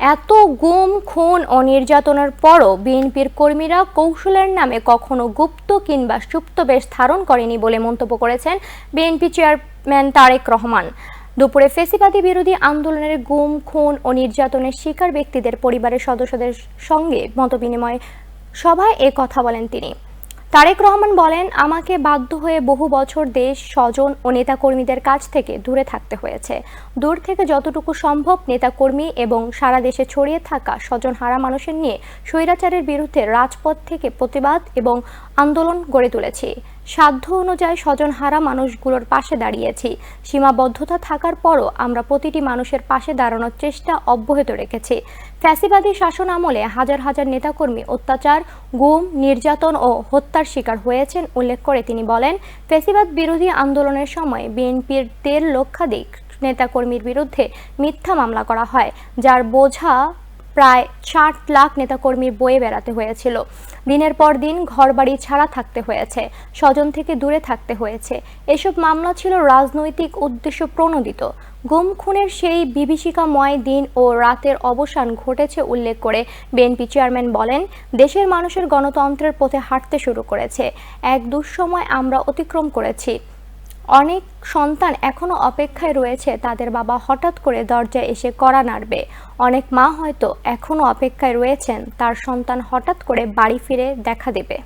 এত গুম, খুন ও নির্যাতনের পরও বিএনপির কর্মীরা কৌশলের নামে কখনো গুপ্ত কিংবা সুপ্ত বেশ ধারণ করেনি বলে মন্তব্য করেছেন বিএনপি চেয়ারম্যান তারেক রহমান। দুপুরে ফেসিবাদী বিরোধী আন্দোলনের গুম, খুন ও নির্যাতনের শিকার ব্যক্তিদের পরিবারের সদস্যদের সঙ্গে মতবিনিময় সভায় এ কথা বলেন তিনি। তারেক রহমান বলেন, আমাকে বাধ্য হয়ে বহু বছর দেশ, স্বজন ও নেতাকর্মীদের কাছ থেকে দূরে থাকতে হয়েছে। দূর থেকে যতটুকু সম্ভব নেতাকর্মী এবং সারা দেশে ছড়িয়ে থাকা স্বজন হারা মানুষের নিয়ে স্বৈরাচারের বিরুদ্ধে রাজপথ থেকে প্রতিবাদ এবং আন্দোলন গড়ে তুলেছি। সাধ্য অনুযায়ী স্বজন হারা মানুষগুলোর পাশে দাঁড়িয়েছি। সীমাবদ্ধতা থাকার পরও আমরা প্রতিটি মানুষের পাশে দাঁড়ানোর চেষ্টা অব্যাহত রেখেছি। ফ্যাসিবাদী শাসন আমলে হাজার হাজার নেতাকর্মী অত্যাচার, গুম, নির্যাতন ও হত্যার শিকার হয়েছেন উল্লেখ করে তিনি বলেন, ফ্যাসিবাদ বিরোধী আন্দোলনের সময় বিএনপির দেড় লক্ষাধিক নেতাকর্মীর বিরুদ্ধে মিথ্যা মামলা করা হয়, যার বোঝা প্রায় ষাট লাখ নেতাকর্মীর বয়ে বেড়াতে হয়েছিল। দিনের পর দিন ঘরবাড়ি ছাড়া থাকতে হয়েছে, স্বজন থেকে দূরে থাকতে হয়েছে। এসব মামলা ছিল রাজনৈতিক উদ্দেশ্য প্রণোদিত। গুম খুনের সেই বিভীষিকাময় দিন ও রাতের অবসান ঘটেছে উল্লেখ করে বিএনপি চেয়ারম্যান বলেন, দেশের মানুষের গণতন্ত্রের পথে হাঁটতে শুরু করেছে। এক দুঃসময় আমরা অতিক্রম করেছি। অনেক সন্তান এখনও অপেক্ষায় রয়েছে, তাদের বাবা হঠাৎ করে দরজায় এসে কড়া নাড়বে। অনেক মা হয়তো এখনও অপেক্ষায় রয়েছেন, তার সন্তান হঠাৎ করে বাড়ি ফিরে দেখা দেবে।